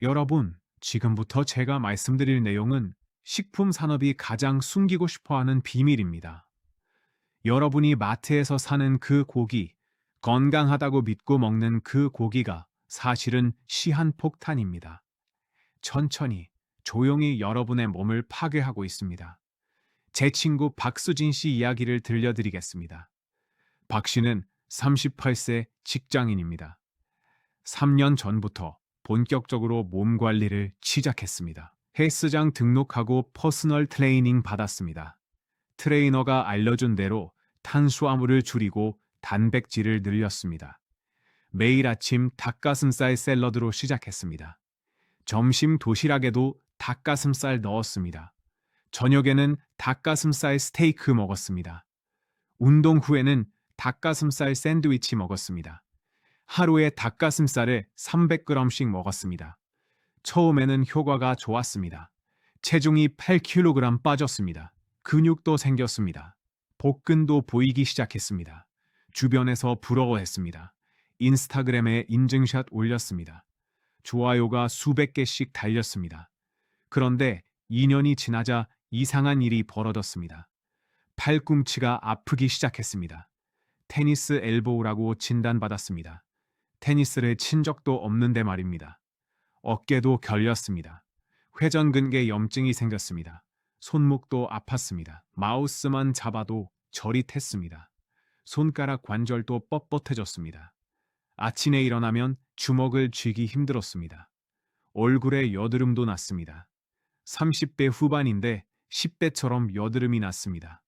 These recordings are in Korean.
여러분, 지금부터 제가 말씀드릴 내용은 식품 산업이 가장 숨기고 싶어 하는 비밀입니다. 여러분이 마트에서 사는 그 고기, 건강하다고 믿고 먹는 그 고기가 사실은 시한폭탄입니다. 천천히, 조용히 여러분의 몸을 파괴하고 있습니다. 제 친구 박수진 씨 이야기를 들려드리겠습니다. 박 씨는 38세 직장인입니다. 3년 전부터 본격적으로 몸 관리를 시작했습니다. 헬스장 등록하고 퍼스널 트레이닝 받았습니다. 트레이너가 알려준 대로 탄수화물을 줄이고 단백질을 늘렸습니다. 매일 아침 닭가슴살 샐러드로 시작했습니다. 점심 도시락에도 닭가슴살 넣었습니다. 저녁에는 닭가슴살 스테이크 먹었습니다. 운동 후에는 닭가슴살 샌드위치 먹었습니다. 하루에 닭가슴살을 300g씩 먹었습니다. 처음에는 효과가 좋았습니다. 체중이 8kg 빠졌습니다. 근육도 생겼습니다. 복근도 보이기 시작했습니다. 주변에서 부러워했습니다. 인스타그램에 인증샷 올렸습니다. 좋아요가 수백 개씩 달렸습니다. 그런데 2년이 지나자 이상한 일이 벌어졌습니다. 팔꿈치가 아프기 시작했습니다. 테니스 엘보우라고 진단받았습니다. 테니스를 친 적도 없는데 말입니다. 어깨도 결렸습니다. 회전근개 염증이 생겼습니다. 손목도 아팠습니다. 마우스만 잡아도 저릿했습니다. 손가락 관절도 뻣뻣해졌습니다. 아침에 일어나면 주먹을 쥐기 힘들었습니다. 얼굴에 여드름도 났습니다. 30대 후반인데 10대처럼 여드름이 났습니다.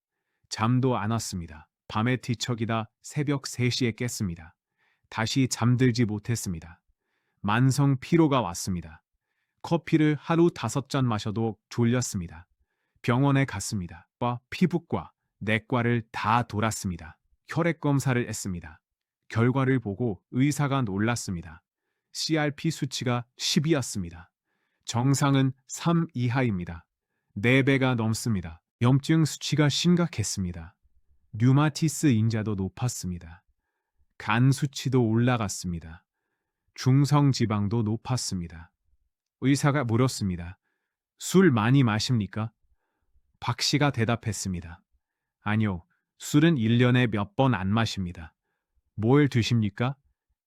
잠도 안 왔습니다. 밤에 뒤척이다 새벽 3시에 깼습니다. 다시 잠들지 못했습니다. 만성 피로가 왔습니다. 커피를 하루 다섯 잔 마셔도 졸렸습니다. 병원에 갔습니다. 과 피부과, 내과를 다 돌았습니다. 혈액 검사를 했습니다. 결과를 보고 의사가 놀랐습니다. CRP 수치가 10이었습니다. 정상은 3 이하입니다. 4배가 넘습니다. 염증 수치가 심각했습니다. 류마티스 인자도 높았습니다. 간 수치도 올라갔습니다. 중성 지방도 높았습니다. 의사가 물었습니다. 술 많이 마십니까? 박 씨가 대답했습니다. 아니요, 술은 1년에 몇 번 안 마십니다. 뭘 드십니까?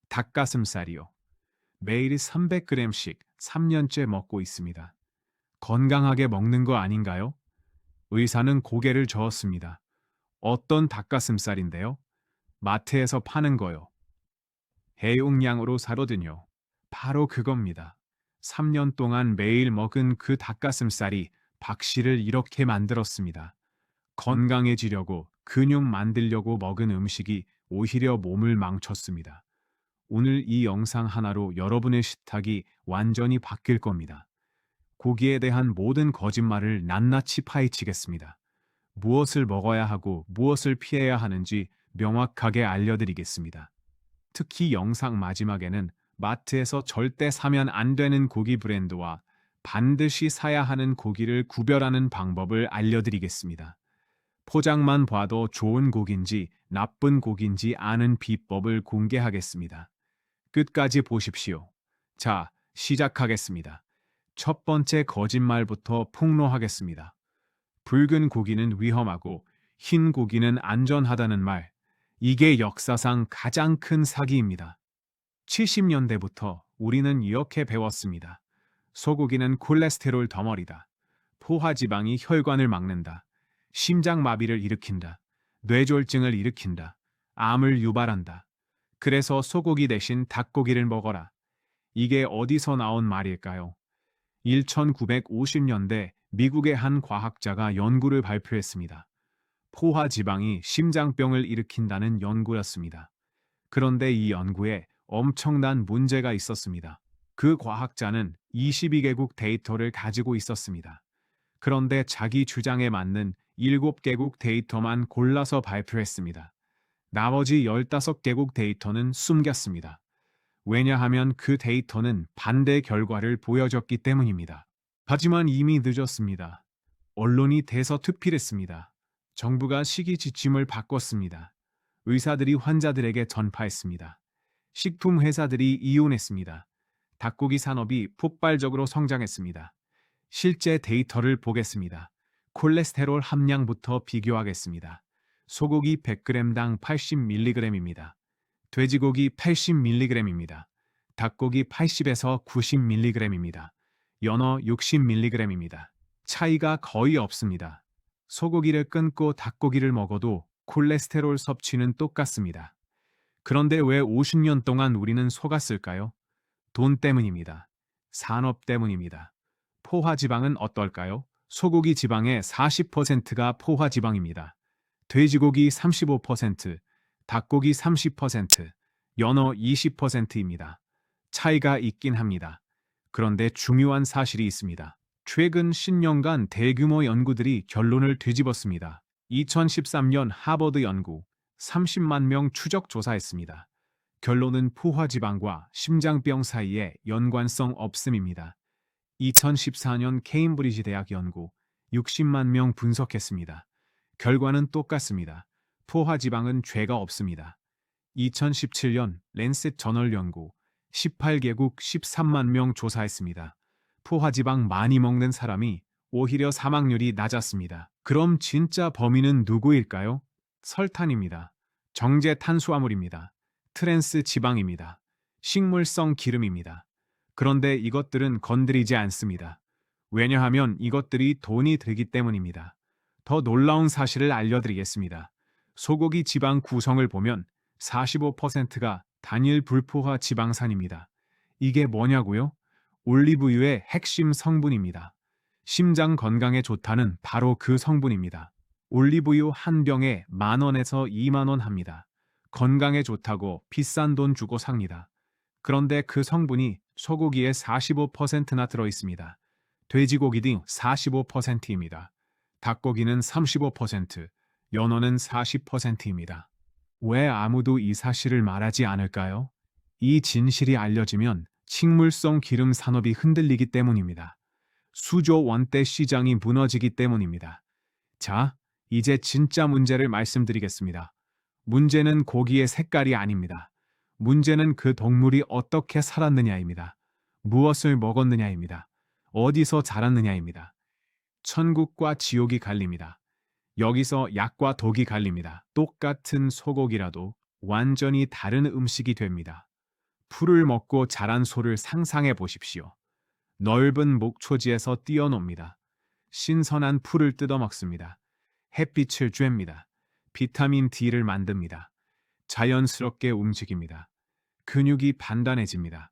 닭가슴살이요. 매일 300g씩 3년째 먹고 있습니다. 건강하게 먹는 거 아닌가요? 의사는 고개를 저었습니다. 어떤 닭가슴살인데요? 마트에서 파는 거요. 해용량으로 사거든요. 바로 그겁니다. 3년 동안 매일 먹은 그 닭가슴살이 박 씨를 이렇게 만들었습니다. 건강해지려고 근육 만들려고 먹은 음식이 오히려 몸을 망쳤습니다. 오늘 이 영상 하나로 여러분의 식탁이 완전히 바뀔 겁니다. 고기에 대한 모든 거짓말을 낱낱이 파헤치겠습니다. 무엇을 먹어야 하고 무엇을 피해야 하는지 명확하게 알려드리겠습니다. 특히 영상 마지막에는 마트에서 절대 사면 안 되는 고기 브랜드와 반드시 사야 하는 고기를 구별하는 방법을 알려드리겠습니다. 포장만 봐도 좋은 고기인지 나쁜 고기인지 아는 비법을 공개하겠습니다. 끝까지 보십시오. 자, 시작하겠습니다. 첫 번째 거짓말부터 폭로하겠습니다. 붉은 고기는 위험하고 흰 고기는 안전하다는 말. 이게 역사상 가장 큰 사기입니다. 70년대부터 우리는 이렇게 배웠습니다. 소고기는 콜레스테롤 덩어리다. 포화지방이 혈관을 막는다. 심장마비를 일으킨다. 뇌졸증을 일으킨다. 암을 유발한다. 그래서 소고기 대신 닭고기를 먹어라. 이게 어디서 나온 말일까요? 1950년대 미국의 한 과학자가 연구를 발표했습니다. 포화 지방이 심장병을 일으킨다는 연구였습니다. 그런데 이 연구에 엄청난 문제가 있었습니다. 그 과학자는 22개국 데이터를 가지고 있었습니다. 그런데 자기 주장에 맞는 7개국 데이터만 골라서 발표했습니다. 나머지 15개국 데이터는 숨겼습니다. 왜냐하면 그 데이터는 반대 결과를 보여줬기 때문입니다. 하지만 이미 늦었습니다. 언론이 대서특필했습니다. 정부가 시기 지침을 바꿨습니다. 의사들이 환자들에게 전파했습니다. 식품 회사들이 이혼했습니다. 닭고기 산업이 폭발적으로 성장했습니다. 실제 데이터를 보겠습니다. 콜레스테롤 함량부터 비교하겠습니다. 소고기 100g당 80mg입니다. 돼지고기 80mg입니다. 닭고기 80에서 90mg입니다. 연어 60mg입니다. 차이가 거의 없습니다. 소고기를 끊고 닭고기를 먹어도 콜레스테롤 섭취는 똑같습니다. 그런데 왜 50년 동안 우리는 속았을까요? 돈 때문입니다. 산업 때문입니다. 포화 지방은 어떨까요? 소고기 지방의 40%가 포화 지방입니다. 돼지고기 35%, 닭고기 30%, 연어 20%입니다. 차이가 있긴 합니다. 그런데 중요한 사실이 있습니다. 최근 10년간 대규모 연구들이 결론을 뒤집었습니다. 2013년 하버드 연구 30만 명 추적 조사했습니다. 결론은 포화지방과 심장병 사이에 연관성 없음입니다. 2014년 케임브리지 대학 연구 60만 명 분석했습니다. 결과는 똑같습니다. 포화지방은 죄가 없습니다. 2017년 랜셋 저널 연구 18개국 13만 명 조사했습니다. 포화지방 많이 먹는 사람이 오히려 사망률이 낮았습니다. 그럼 진짜 범인은 누구일까요? 설탄입니다. 정제 탄수화물입니다. 트랜스 지방입니다. 식물성 기름입니다. 그런데 이것들은 건드리지 않습니다. 왜냐하면 이것들이 돈이 들기 때문입니다. 더 놀라운 사실을 알려드리겠습니다. 소고기 지방 구성을 보면 45%가 단일 불포화 지방산입니다. 이게 뭐냐고요? 올리브유의 핵심 성분입니다. 심장 건강에 좋다는 바로 그 성분입니다. 올리브유 한 병에 만 원에서 2만 원 합니다. 건강에 좋다고 비싼 돈 주고 삽니다. 그런데 그 성분이 소고기의 45%나 들어 있습니다. 돼지고기 등 45%입니다. 닭고기는 35%, 연어는 40%입니다. 왜 아무도 이 사실을 말하지 않을까요? 이 진실이 알려지면 식물성 기름 산업이 흔들리기 때문입니다. 수조 원대 시장이 무너지기 때문입니다. 자, 이제 진짜 문제를 말씀드리겠습니다. 문제는 고기의 색깔이 아닙니다. 문제는 그 동물이 어떻게 살았느냐입니다. 무엇을 먹었느냐입니다. 어디서 자랐느냐입니다. 천국과 지옥이 갈립니다. 여기서 약과 독이 갈립니다. 똑같은 소고기라도 완전히 다른 음식이 됩니다. 풀을 먹고 자란 소를 상상해 보십시오. 넓은 목초지에서 뛰어놉니다. 신선한 풀을 뜯어 먹습니다. 햇빛을 쬐입니다. 비타민 D를 만듭니다. 자연스럽게 움직입니다. 근육이 단단해집니다.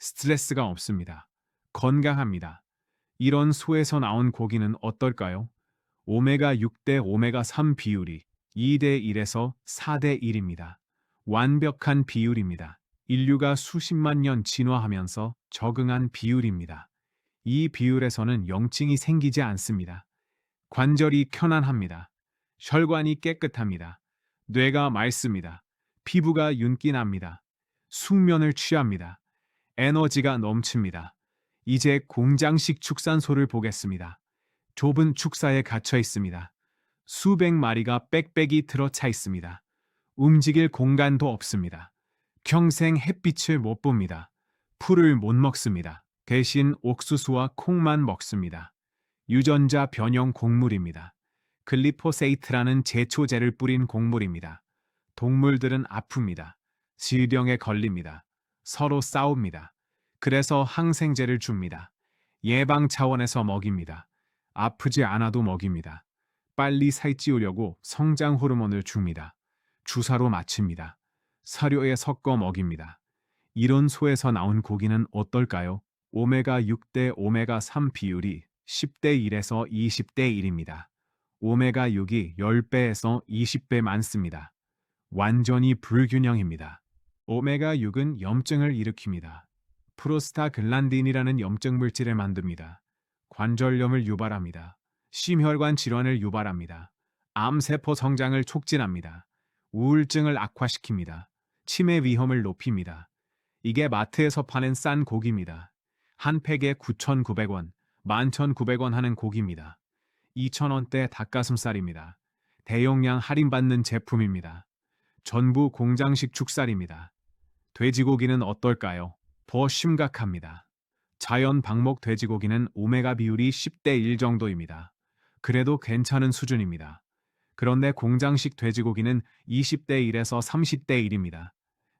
스트레스가 없습니다. 건강합니다. 이런 소에서 나온 고기는 어떨까요? 오메가 6대 오메가 3 비율이 2대 1에서 4대 1입니다. 완벽한 비율입니다. 인류가 수십만 년 진화하면서 적응한 비율입니다. 이 비율에서는 영증이 생기지 않습니다. 관절이 편안합니다. 혈관이 깨끗합니다. 뇌가 맑습니다. 피부가 윤기납니다. 숙면을 취합니다. 에너지가 넘칩니다. 이제 공장식 축산소를 보겠습니다. 좁은 축사에 갇혀 있습니다. 수백 마리가 빽빽이 들어차 있습니다. 움직일 공간도 없습니다. 평생 햇빛을 못 봅니다. 풀을 못 먹습니다. 대신 옥수수와 콩만 먹습니다. 유전자 변형 곡물입니다. 글리포세이트라는 제초제를 뿌린 곡물입니다. 동물들은 아픕니다. 질병에 걸립니다. 서로 싸웁니다. 그래서 항생제를 줍니다. 예방 차원에서 먹입니다. 아프지 않아도 먹입니다. 빨리 살찌우려고 성장 호르몬을 줍니다. 주사로 맞춥니다. 사료에 섞어 먹입니다. 이런 소에서 나온 고기는 어떨까요? 오메가 6대 오메가 3 비율이 10대 1에서 20대 1입니다. 오메가 6이 10배에서 20배 많습니다. 완전히 불균형입니다. 오메가 6은 염증을 일으킵니다. 프로스타글란딘이라는 염증 물질을 만듭니다. 관절염을 유발합니다. 심혈관 질환을 유발합니다. 암세포 성장을 촉진합니다. 우울증을 악화시킵니다. 치매 위험을 높입니다. 이게 마트에서 파는 싼 고기입니다. 한 팩에 9,900원, 11,900원 하는 고기입니다. 2,000원대 닭가슴살입니다. 대용량 할인받는 제품입니다. 전부 공장식 축살입니다. 돼지고기는 어떨까요? 더 심각합니다. 자연 방목 돼지고기는 오메가 비율이 10대 1 정도입니다. 그래도 괜찮은 수준입니다. 그런데 공장식 돼지고기는 20대 1에서 30대 1입니다.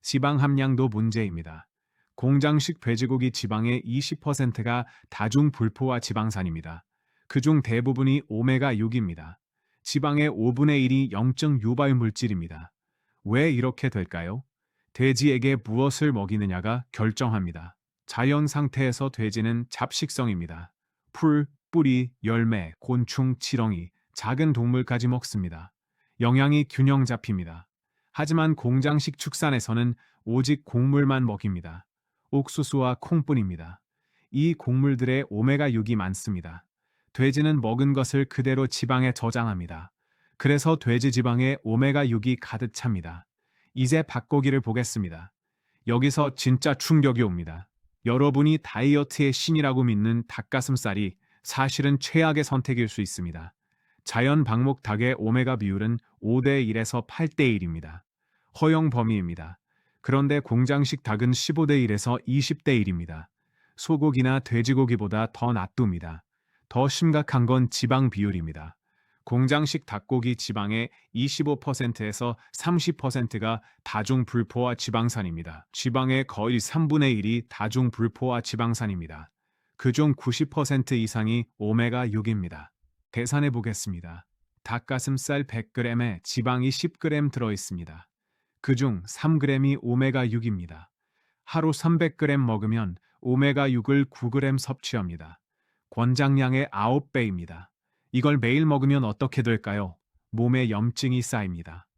지방 함량도 문제입니다. 공장식 돼지고기 지방의 20%가 다중 불포화 지방산입니다. 그중 대부분이 오메가 6입니다. 지방의 5분의 1이 영적 유발 물질입니다. 왜 이렇게 될까요? 돼지에게 무엇을 먹이느냐가 결정합니다. 자연 상태에서 돼지는 잡식성입니다. 풀, 뿌리, 열매, 곤충, 지렁이, 작은 동물까지 먹습니다. 영양이 균형 잡힙니다. 하지만 공장식 축산에서는 오직 곡물만 먹입니다. 옥수수와 콩뿐입니다. 이 곡물들의 오메가6이 많습니다. 돼지는 먹은 것을 그대로 지방에 저장합니다. 그래서 돼지 지방에 오메가6이 가득 찹니다. 이제 닭고기를 보겠습니다. 여기서 진짜 충격이 옵니다. 여러분이 다이어트의 신이라고 믿는 닭가슴살이 사실은 최악의 선택일 수 있습니다. 자연 방목 닭의 오메가 비율은 5대 1에서 8대 1입니다. 허용 범위입니다. 그런데 공장식 닭은 15대 1에서 20대 1입니다. 소고기나 돼지고기보다 더 낮둡니다. 더 심각한 건 지방 비율입니다. 공장식 닭고기 지방의 25%에서 30%가 다중불포화 지방산입니다. 지방의 거의 3분의 1이 다중불포화 지방산입니다. 그중 90% 이상이 오메가6입니다. 계산해 보겠습니다. 닭가슴살 100g에 지방이 10g 들어 있습니다. 그중 3g이 오메가6입니다. 하루 300g 먹으면 오메가6을 9g 섭취합니다. 권장량의 9배입니다. 이걸 매일 먹으면 어떻게 될까요? 몸에 염증이 쌓입니다.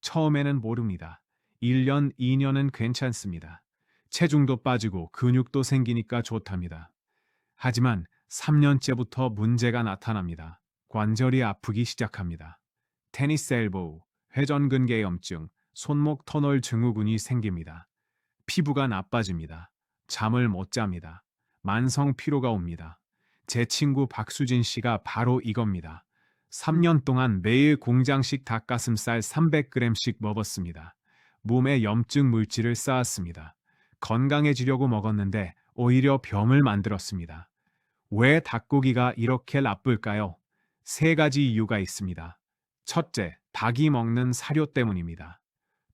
처음에는 모릅니다. 1년, 2년은 괜찮습니다. 체중도 빠지고 근육도 생기니까 좋답니다. 하지만 3년째부터 문제가 나타납니다. 관절이 아프기 시작합니다. 테니스 엘보우, 회전근개 염증, 손목 터널 증후군이 생깁니다. 피부가 나빠집니다. 잠을 못 잡니다. 만성 피로가 옵니다. 제 친구 박수진 씨가 바로 이겁니다. 3년 동안 매일 공장식 닭가슴살 300g씩 먹었습니다. 몸에 염증 물질을 쌓았습니다. 건강해지려고 먹었는데 오히려 병을 만들었습니다. 왜 닭고기가 이렇게 나쁠까요? 세 가지 이유가 있습니다. 첫째, 닭이 먹는 사료 때문입니다.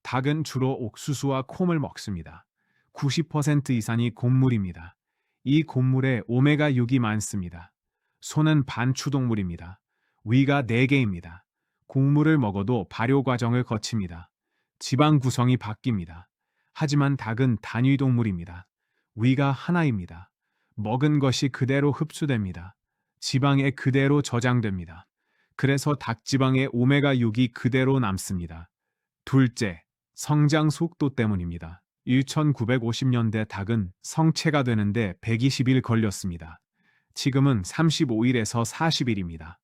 닭은 주로 옥수수와 콩을 먹습니다. 90% 이상이 곡물입니다. 이 곡물에 오메가6이 많습니다. 소는 반추동물입니다. 위가 4개입니다. 곡물을 먹어도 발효 과정을 거칩니다. 지방 구성이 바뀝니다. 하지만 닭은 단위 동물입니다. 위가 하나입니다. 먹은 것이 그대로 흡수됩니다. 지방에 그대로 저장됩니다. 그래서 닭지방의 오메가6이 그대로 남습니다. 둘째, 성장 속도 때문입니다. 1950년대 닭은 성체가 되는데 120일 걸렸습니다. 지금은 35일에서 40일입니다.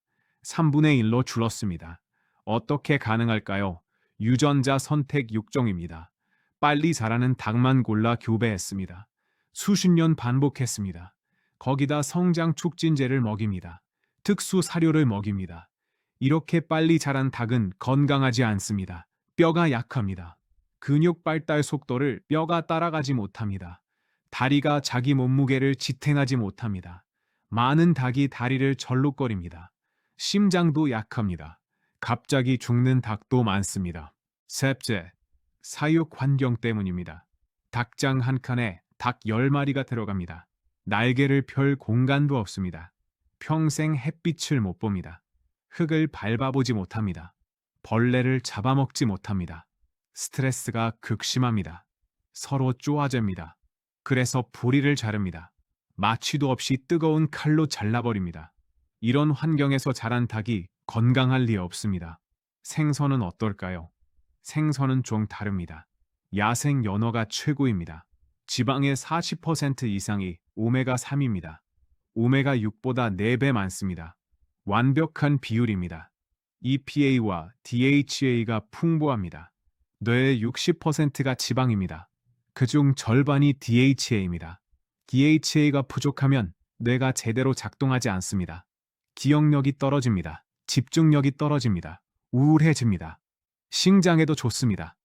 3분의 1로 줄었습니다. 어떻게 가능할까요? 유전자 선택 6종입니다. 빨리 자라는 닭만 골라 교배했습니다. 수십 년 반복했습니다. 거기다 성장 촉진제를 먹입니다. 특수 사료를 먹입니다. 이렇게 빨리 자란 닭은 건강하지 않습니다. 뼈가 약합니다. 근육 발달 속도를 뼈가 따라가지 못합니다. 다리가 자기 몸무게를 지탱하지 못합니다. 많은 닭이 다리를 절룩거립니다. 심장도 약합니다. 갑자기 죽는 닭도 많습니다. 셋째, 사육 환경 때문입니다. 닭장 한 칸에 닭 10마리가 들어갑니다. 날개를 펼 공간도 없습니다. 평생 햇빛을 못 봅니다. 흙을 밟아보지 못합니다. 벌레를 잡아먹지 못합니다. 스트레스가 극심합니다. 서로 쪼아잽니다. 그래서 부리를 자릅니다. 마취도 없이 뜨거운 칼로 잘라버립니다. 이런 환경에서 자란 닭이 건강할 리 없습니다. 생선은 어떨까요? 생선은 좀 다릅니다. 야생 연어가 최고입니다. 지방의 40% 이상이 오메가3입니다. 오메가6보다 4배 많습니다. 완벽한 비율입니다. EPA와 DHA가 풍부합니다. 뇌의 60%가 지방입니다. 그중 절반이 DHA입니다. DHA가 부족하면 뇌가 제대로 작동하지 않습니다. 기억력이 떨어집니다. 집중력이 떨어집니다. 우울해집니다. 심장에도 좋습니다.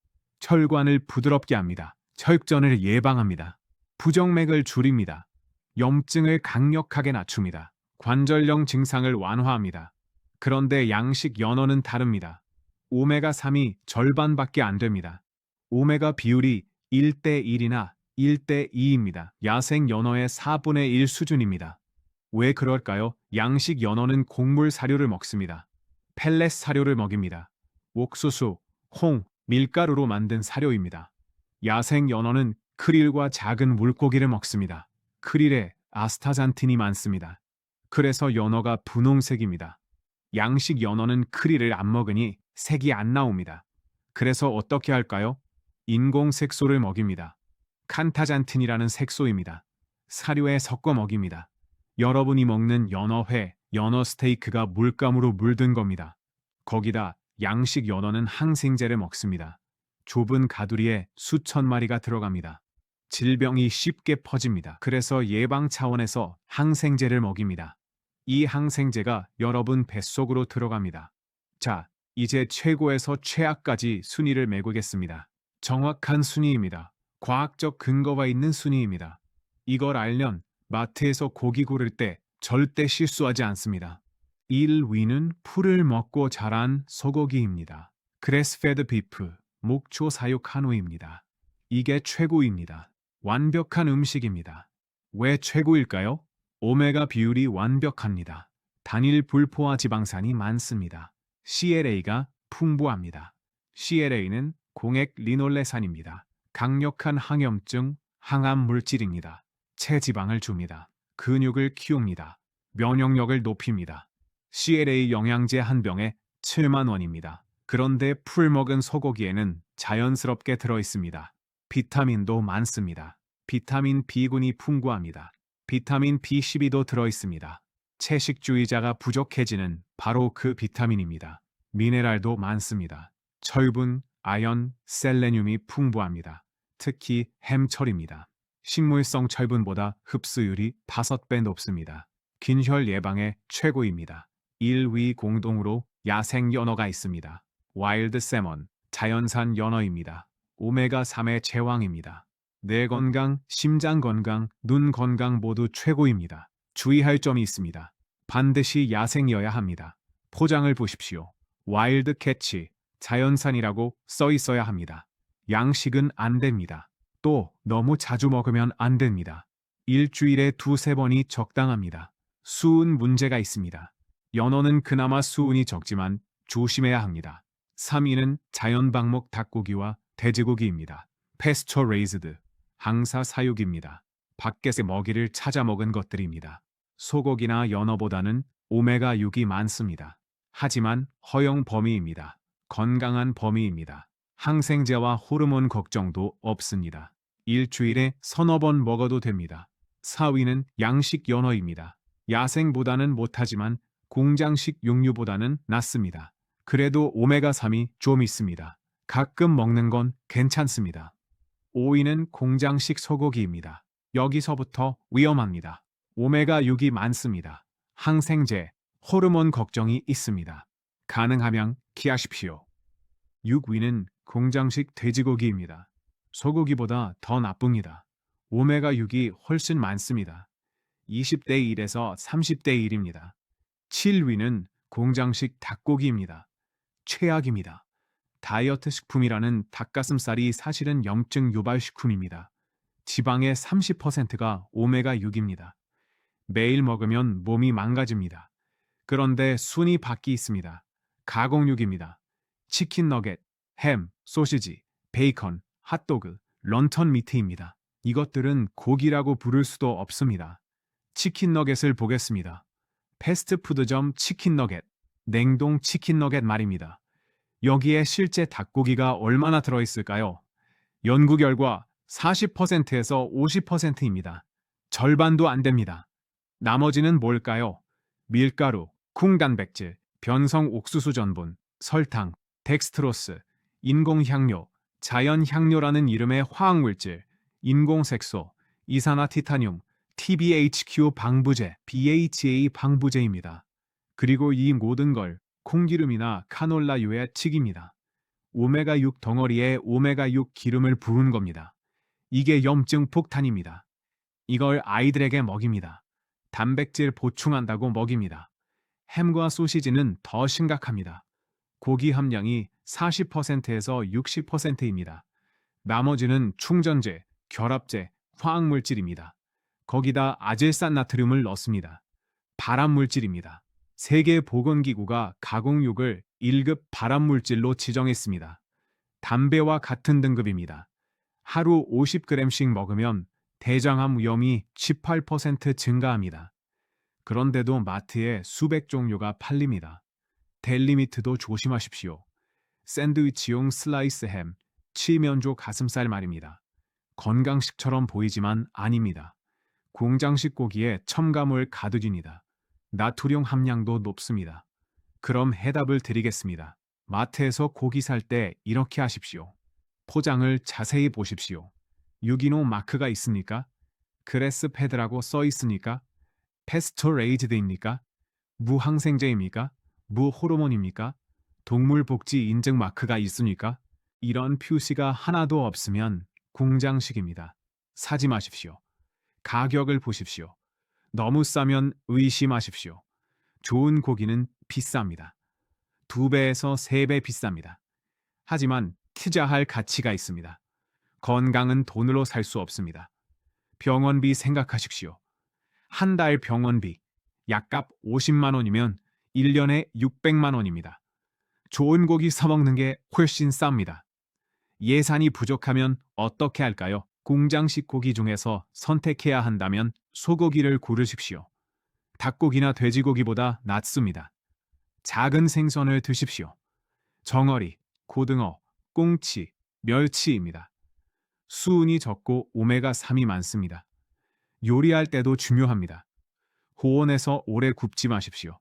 혈관을 부드럽게 합니다. 혈전을 예방합니다. 부정맥을 줄입니다. 염증을 강력하게 낮춥니다. 관절령 증상을 완화합니다. 그런데 양식 연어는 다릅니다. 오메가3이 절반밖에 안 됩니다. 오메가 비율이 1대 1이나 1대 2입니다. 야생 연어의 4분의 1 수준입니다. 왜 그럴까요? 양식 연어는 곡물 사료를 먹습니다. 펠렛 사료를 먹입니다. 옥수수, 홍, 밀가루로 만든 사료입니다. 야생 연어는 크릴과 작은 물고기를 먹습니다. 크릴에 아스타잔틴이 많습니다. 그래서 연어가 분홍색입니다. 양식 연어는 크릴을 안 먹으니 색이 안 나옵니다. 그래서 어떻게 할까요? 인공 색소를 먹입니다. 칸타잔틴이라는 색소입니다. 사료에 섞어 먹입니다. 여러분이 먹는 연어회, 연어 스테이크가 물감으로 물든 겁니다. 거기다 양식 연어는 항생제를 먹습니다. 좁은 가두리에 수천 마리가 들어갑니다. 질병이 쉽게 퍼집니다. 그래서 예방 차원에서 항생제를 먹입니다. 이 항생제가 여러분 뱃속으로 들어갑니다. 자, 이제 최고에서 최악까지 순위를 매고겠습니다. 정확한 순위입니다. 과학적 근거가 있는 순위입니다. 이걸 알면 마트에서 고기 고를 때 절대 실수하지 않습니다. 1위는 풀을 먹고 자란 소고기입니다. 그레스페드 비프, 목초 사육 한우입니다. 이게 최고입니다. 완벽한 음식입니다. 왜 최고일까요? 오메가 비율이 완벽합니다. 단일 불포화 지방산이 많습니다. CLA가 풍부합니다. CLA는 공액 리놀레산입니다. 강력한 항염증, 항암 물질입니다. 체지방을 줍니다. 근육을 키웁니다. 면역력을 높입니다. CLA 영양제 한 병에 7만 원입니다. 그런데 풀 먹은 소고기에는 자연스럽게 들어 있습니다. 비타민도 많습니다. 비타민 B군이 풍부합니다. 비타민 B12도 들어 있습니다. 채식주의자가 부족해지는 바로 그 비타민입니다. 미네랄도 많습니다. 철분, 아연, 셀레늄이 풍부합니다. 특히 햄철입니다. 식물성 철분보다 흡수율이 5배 높습니다. 균혈 예방에 최고입니다. 1위 공동으로 야생 연어가 있습니다. 와일드 세먼, 자연산 연어입니다. 오메가3의 제왕입니다. 뇌 건강, 심장 건강, 눈 건강 모두 최고입니다. 주의할 점이 있습니다. 반드시 야생이어야 합니다. 포장을 보십시오. 와일드 캐치, 자연산이라고 써 있어야 합니다. 양식은 안 됩니다. 또 너무 자주 먹으면 안 됩니다. 일주일에 두세 번이 적당합니다. 수은 문제가 있습니다. 연어는 그나마 수은이 적지만 조심해야 합니다. 3위는 자연 방목 닭고기와 돼지고기입니다. 페스처 레이즈드, 항사 사육입니다. 밖에서 먹이를 찾아 먹은 것들입니다. 소고기나 연어보다는 오메가6이 많습니다. 하지만 허용 범위입니다. 건강한 범위입니다. 항생제와 호르몬 걱정도 없습니다. 일주일에 서너 번 먹어도 됩니다. 4위는 양식 연어입니다. 야생보다는 못하지만 공장식 육류보다는 낫습니다. 그래도 오메가3이 좀 있습니다. 가끔 먹는 건 괜찮습니다. 5위는 공장식 소고기입니다. 여기서부터 위험합니다. 오메가6이 많습니다. 항생제, 호르몬 걱정이 있습니다. 가능하면 피하십시오. 6위는 공장식 돼지고기입니다. 소고기보다 더 나쁩니다. 오메가6이 훨씬 많습니다. 20대 1에서 30대 1입니다. 7위는 공장식 닭고기입니다. 최악입니다. 다이어트 식품이라는 닭가슴살이 사실은 염증 유발 식품입니다. 지방의 30%가 오메가6입니다. 매일 먹으면 몸이 망가집니다. 그런데 순위 밖이 있습니다. 가공육입니다. 치킨 너겟, 햄, 소시지, 베이컨, 핫도그, 런턴 미트입니다. 이것들은 고기라고 부를 수도 없습니다. 치킨 너겟을 보겠습니다. 패스트푸드점 치킨 너겟, 냉동 치킨 너겟 말입니다. 여기에 실제 닭고기가 얼마나 들어있을까요? 연구 결과 40%에서 50%입니다. 절반도 안 됩니다. 나머지는 뭘까요? 밀가루, 쿵단백질, 변성 옥수수 전분, 설탕, 덱스트로스, 인공향료, 자연향료라는 이름의 화학물질, 인공색소, 이산화티타늄, TBHQ 방부제, BHA 방부제입니다. 그리고 이 모든 걸 콩기름이나 카놀라유에 튀깁니다. 오메가6 덩어리에 오메가6 기름을 부은 겁니다. 이게 염증 폭탄입니다. 이걸 아이들에게 먹입니다. 단백질 보충한다고 먹입니다. 햄과 소시지는 더 심각합니다. 고기 함량이 40%에서 60%입니다. 나머지는 충전제, 결합제, 화학물질입니다. 거기다 아질산 나트륨을 넣습니다. 발암물질입니다. 세계보건기구가 가공육을 1급 발암물질로 지정했습니다. 담배와 같은 등급입니다. 하루 50g씩 먹으면 대장암 위험이 18% 증가합니다. 그런데도 마트에 수백 종류가 팔립니다. 델리미트도 조심하십시오. 샌드위치용 슬라이스 햄, 치면조 가슴살 말입니다. 건강식처럼 보이지만 아닙니다. 공장식 고기에 첨가물 가득입니다. 나트륨 함량도 높습니다. 그럼 해답을 드리겠습니다. 마트에서 고기 살 때 이렇게 하십시오. 포장을 자세히 보십시오. 유기농 마크가 있습니까? 그레스 패드라고 써 있으니까? 패스터레이즈드입니까? 무항생제입니까? 무호르몬입니까? 동물복지 인증 마크가 있습니까? 이런 표시가 하나도 없으면 공장식입니다. 사지 마십시오. 가격을 보십시오. 너무 싸면 의심하십시오. 좋은 고기는 비쌉니다. 두 배에서 세 배 비쌉니다. 하지만 투자할 가치가 있습니다. 건강은 돈으로 살 수 없습니다. 병원비 생각하십시오. 한 달 병원비 약값 50만 원이면 1년에 600만 원입니다. 좋은 고기 사먹는 게 훨씬 쌉니다. 예산이 부족하면 어떻게 할까요? 공장식 고기 중에서 선택해야 한다면 소고기를 고르십시오. 닭고기나 돼지고기보다 낫습니다. 작은 생선을 드십시오. 정어리, 고등어, 꽁치, 멸치입니다. 수은이 적고 오메가3이 많습니다. 요리할 때도 중요합니다. 고온에서 오래 굽지 마십시오.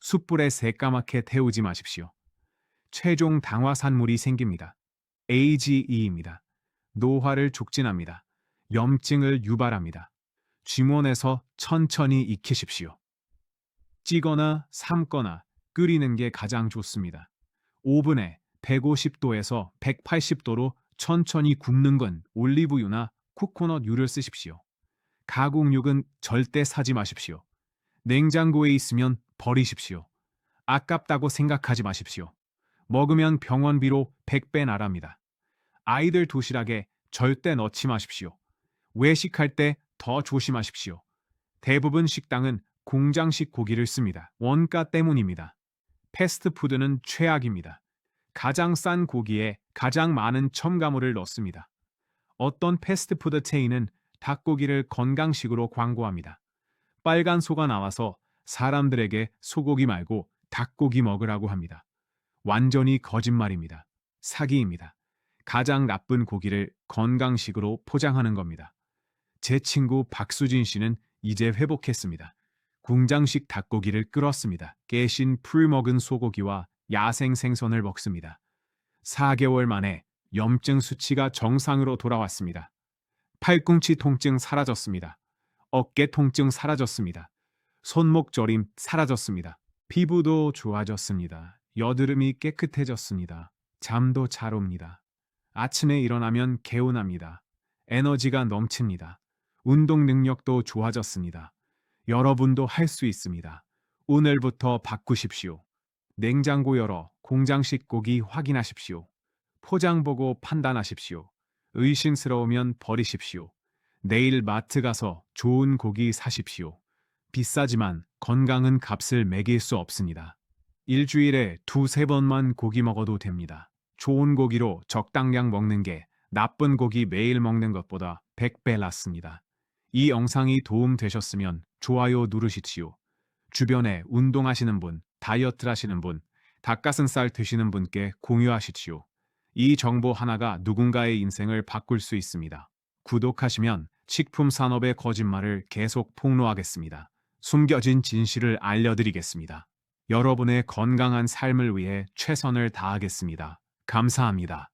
숯불에 새까맣게 태우지 마십시오. 최종 당화산물이 생깁니다. AGE입니다. 노화를 촉진합니다. 염증을 유발합니다. 쥐몬에서 천천히 익히십시오. 찌거나 삶거나 끓이는 게 가장 좋습니다. 오븐에 150도에서 180도로 천천히 굽는 건 올리브유나 코코넛유를 쓰십시오. 가공육은 절대 사지 마십시오. 냉장고에 있으면 버리십시오. 아깝다고 생각하지 마십시오. 먹으면 병원비로 100배 나랍니다. 아이들 도시락에 절대 넣지 마십시오. 외식할 때 더 조심하십시오. 대부분 식당은 공장식 고기를 씁니다. 원가 때문입니다. 패스트푸드는 최악입니다. 가장 싼 고기에 가장 많은 첨가물을 넣습니다. 어떤 패스트푸드 체인은 닭고기를 건강식으로 광고합니다. 빨간 소가 나와서 사람들에게 소고기 말고 닭고기 먹으라고 합니다. 완전히 거짓말입니다. 사기입니다. 가장 나쁜 고기를 건강식으로 포장하는 겁니다. 제 친구 박수진 씨는 이제 회복했습니다. 공장식 닭고기를 끓었습니다. 깨신 풀 먹은 소고기와 야생 생선을 먹습니다. 4개월 만에 염증 수치가 정상으로 돌아왔습니다. 팔꿈치 통증 사라졌습니다. 어깨 통증 사라졌습니다. 손목 저림 사라졌습니다. 피부도 좋아졌습니다. 여드름이 깨끗해졌습니다. 잠도 잘 옵니다. 아침에 일어나면 개운합니다. 에너지가 넘칩니다. 운동 능력도 좋아졌습니다. 여러분도 할 수 있습니다. 오늘부터 바꾸십시오. 냉장고 열어 공장식 고기 확인하십시오. 포장 보고 판단하십시오. 의심스러우면 버리십시오. 내일 마트 가서 좋은 고기 사십시오. 비싸지만 건강은 값을 매길 수 없습니다. 일주일에 두세 번만 고기 먹어도 됩니다. 좋은 고기로 적당량 먹는 게 나쁜 고기 매일 먹는 것보다 100배 낫습니다. 이 영상이 도움 되셨으면 좋아요 누르십시오. 주변에 운동하시는 분, 다이어트 하시는 분, 닭가슴살 드시는 분께 공유하십시오. 이 정보 하나가 누군가의 인생을 바꿀 수 있습니다. 구독하시면 식품 산업의 거짓말을 계속 폭로하겠습니다. 숨겨진 진실을 알려드리겠습니다. 여러분의 건강한 삶을 위해 최선을 다하겠습니다. 감사합니다.